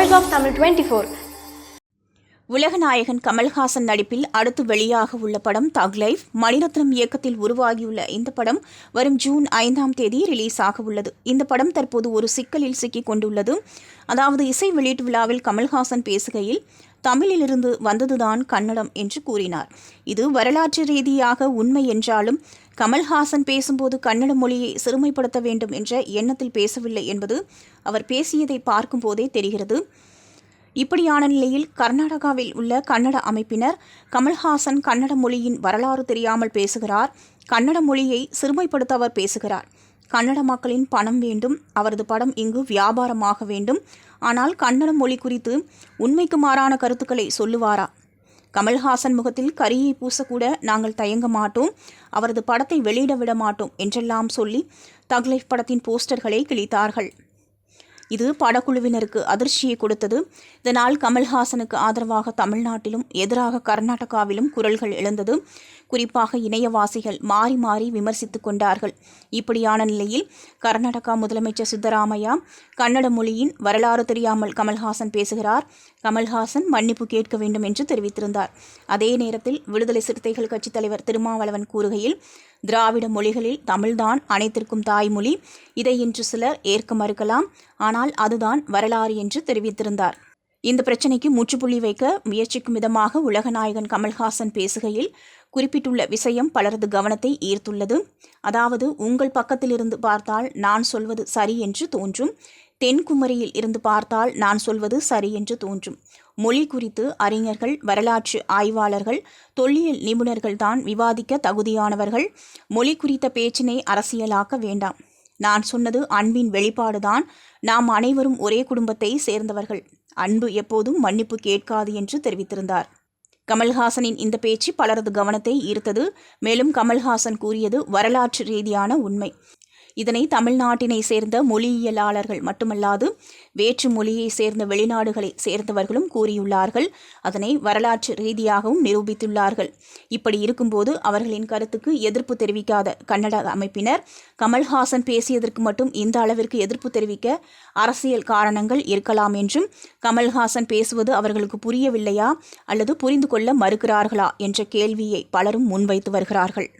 Voice of Tamil twenty four உலகநாயகன் கமல்ஹாசன் நடிப்பில் அடுத்து வெளியாக உள்ள படம் தக் லைஃப் மணிரத்னம் இயக்கத்தில் உருவாகியுள்ள இந்த படம் வரும் ஜூன் ஐந்தாம் தேதி ரிலீஸ் ஆக உள்ளது. இந்த படம் தற்போது ஒரு சிக்கலில் சிக்கிக் கொண்டுள்ளது. அதாவது இசை வெளியீட்டு விழாவில் கமல்ஹாசன் பேசுகையில் தமிழிலிருந்து வந்ததுதான் கன்னடம் என்று கூறினார். இது வரலாற்று ரீதியாக உண்மை என்றாலும் கமல்ஹாசன் பேசும்போது கன்னட மொழியை சிறுமைப்படுத்த வேண்டும் என்ற எண்ணத்தில் பேசவில்லை என்பது அவர் பேசியதை பார்க்கும்போதே தெரிகிறது. இப்படியான நிலையில் கர்நாடகாவில் உள்ள கன்னட அமைப்பினர் கமல்ஹாசன் கன்னட மொழியின் வரலாறு தெரியாமல் பேசுகிறார். கன்னட மொழியை சிறுமைப்படுத்த அவர் பேசுகிறார். கன்னட மக்களின் பணம் வேண்டும் அவரது படம் இங்கு வியாபாரமாக வேண்டும். ஆனால் கன்னட மொழி குறித்து உண்மைக்கு மாறான கருத்துக்களை சொல்லுவாரா? கமல்ஹாசன் முகத்தில் கரியை பூசக்கூட நாங்கள் தயங்க மாட்டோம். அவரது படத்தை வெளியிட விட மாட்டோம் என்றெல்லாம் சொல்லி தக்லைஃப் படத்தின் போஸ்டர்களை கிழித்தார்கள். இது படக்குழுவினருக்கு அதிர்ச்சியை கொடுத்தது. இதனால் கமல்ஹாசனுக்கு ஆதரவாக தமிழ்நாட்டிலும் எதிராக கர்நாடகாவிலும் குரல்கள் எழுந்தது. குறிப்பாக இணையவாசிகள் மாறி மாறி விமர்சித்துக் கொண்டார்கள். இப்படியான நிலையில் கர்நாடகா முதலமைச்சர் சித்தராமையா கன்னட மொழியின் வரலாறு தெரியாமல் கமல்ஹாசன் பேசுகிறார். கமல்ஹாசன் மன்னிப்பு கேட்க வேண்டும் என்று தெரிவித்திருந்தார். அதே நேரத்தில் விடுதலை சிறுத்தைகள் கட்சித் தலைவர் திருமாவளவன் கூறுகையில் திராவிட மொழிகளில் தமிழ்தான் அனைத்திற்கும் தாய்மொழி. இதை இன்று சிலர் ஏற்க மறுக்கலாம். ஆனால் அதுதான் வரலாறு என்று தெரிவித்திருந்தார். இந்த பிரச்சினைக்கு முற்றுப்புள்ளி வைக்க முயற்சிக்கும் விதமாக உலகநாயகன் கமல்ஹாசன் பேசுகையில் குறிப்பிட்டுள்ள விஷயம் பலரது கவனத்தை ஈர்த்துள்ளது. அதாவது உங்கள் பக்கத்திலிருந்து பார்த்தால் நான் சொல்வது சரி என்று தோன்றும். தென்குமரியில் இருந்து பார்த்தால் நான் சொல்வது சரி என்று தோன்றும். மொழி குறித்து அறிஞர்கள் வரலாற்று ஆய்வாளர்கள் தொல்லியல் நிபுணர்கள் தான் விவாதிக்க தகுதியானவர்கள். மொழி குறித்த பேச்சினை அரசியலாக்க வேண்டாம். நான் சொன்னது அன்பின் வெளிப்பாடுதான். நாம் அனைவரும் ஒரே குடும்பத்தை சேர்ந்தவர்கள். அன்பு எப்போதும் மன்னிப்பு கேட்காது என்று தெரிவித்திருந்தார். கமல்ஹாசனின் இந்த பேச்சு பலரது கவனத்தை ஈர்த்தது. மேலும் கமல்ஹாசன் கூறியது வரலாற்று ரீதியான உண்மை. இதனை தமிழ்நாட்டினை சேர்ந்த மொழியியலாளர்கள் மட்டுமல்லாது வேற்று மொழியை சேர்ந்த வெளிநாடுகளை சேர்ந்தவர்களும் கூறியுள்ளார்கள். அதனை வரலாற்று ரீதியாகவும் நிரூபித்துள்ளார்கள். இப்படி இருக்கும்போது அவர்களின் கருத்துக்கு எதிர்ப்பு தெரிவிக்காத கன்னட அமைப்பினர் கமல்ஹாசன் பேசியதற்கு மட்டும் இந்த அளவிற்கு எதிர்ப்பு தெரிவிக்க அரசியல் காரணங்கள் இருக்கலாம் என்றும் கமல்ஹாசன் பேசுவது அவர்களுக்கு புரியவில்லையா அல்லது புரிந்து கொள்ள மறுக்கிறார்களா என்ற கேள்வியை பலரும் முன்வைத்து வருகிறார்கள்.